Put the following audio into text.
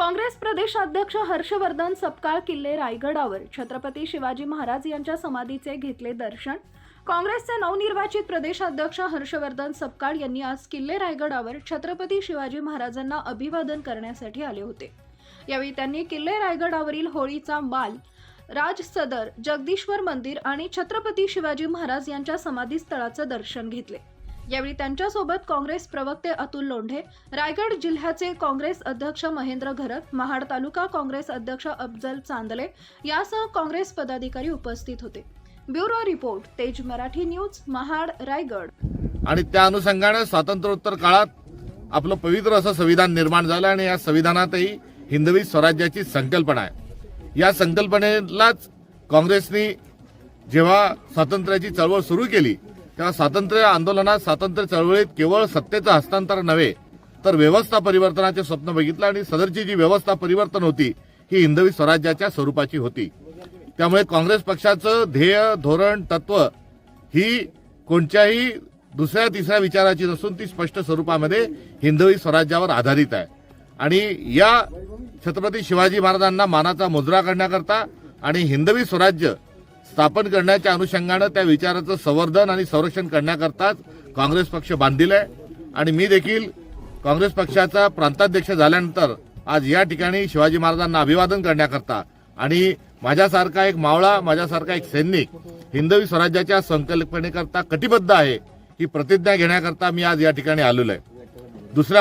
काँग्रेस प्रदेशाध्यक्ष हर्षवर्धन सपकाळ किल्ले रायगडावर. छत्रपती शिवाजी महाराज यांच्या समाधीचे घेतले दर्शन. काँग्रेसचे नवनिर्वाचित प्रदेशाध्यक्ष हर्षवर्धन सपकाळ यांनी आज किल्ले रायगडावर छत्रपती शिवाजी महाराजांना अभिवादन करण्यासाठी आले होते. यावेळी त्यांनी किल्ले रायगडावरील होळीचा माल राज सदर जगदीश्वर मंदिर आणि छत्रपती शिवाजी महाराज यांच्या समाधीस्थळाचं दर्शन घेतले. यावेळी त्यांच्यासोबत काँग्रेस प्रवक्ते अतुल लोंढे रायगड जिल्ह्याचे काँग्रेस अध्यक्ष महेंद्र घरत महाड तालुका काँग्रेस अध्यक्ष अफजल चांदले यासह काँग्रेस पदाधिकारी उपस्थित होते. ब्युरो रिपोर्ट तेज मराठी न्यूज महाड रायगड. आणि त्या अनुषंगाने स्वातंत्र्योत्तर काळात आपलं पवित्र असं संविधान निर्माण झालं आणि या संविधानातही हिंदवी स्वराज्याची संकल्पना आहे. या संकल्पनेलाच काँग्रेसनी जेव्हा स्वातंत्र्याची चळवळ सुरू केली तेव्हा स्वातंत्र्य आंदोलनात स्वातंत्र्य चळवळीत केवळ सत्तेचं हस्तांतरण नव्हे तर व्यवस्था परिवर्तनाचे स्वप्न बघितलं आणि सदरची जी व्यवस्था परिवर्तन होती ही हिंदवी स्वराज्याच्या स्वरूपाची होती. त्यामुळे काँग्रेस पक्षाचं ध्येय धोरण तत्व ही कोणत्याही दुसऱ्या तिसऱ्या विचाराची नसून ती स्पष्ट स्वरूपामध्ये हिंदवी स्वराज्यावर आधारित आहे. आणि या छत्रपती शिवाजी महाराजांना मानाचा मुजरा करण्याकरता आणि हिंदवी स्वराज्य स्थापन करण्याच्या अनुषंगानं त्या विचाराचं संवर्धन आणि संरक्षण करण्याकरताच काँग्रेस पक्ष बांधील आहे. आणि मी देखील काँग्रेस पक्षाचा प्रांताध्यक्ष झाल्यानंतर आज या ठिकाणी शिवाजी महाराजांना अभिवादन करण्याकरता आणि माझ्यासारखा एक मावळा माझ्यासारखा एक सैनिक हिंदवी स्वराज्याच्या संकल्पनेकरता कटिबद्ध आहे ही प्रतिज्ञा घेण्याकरता मी आज या ठिकाणी आलेलो आहे. दुसऱ्या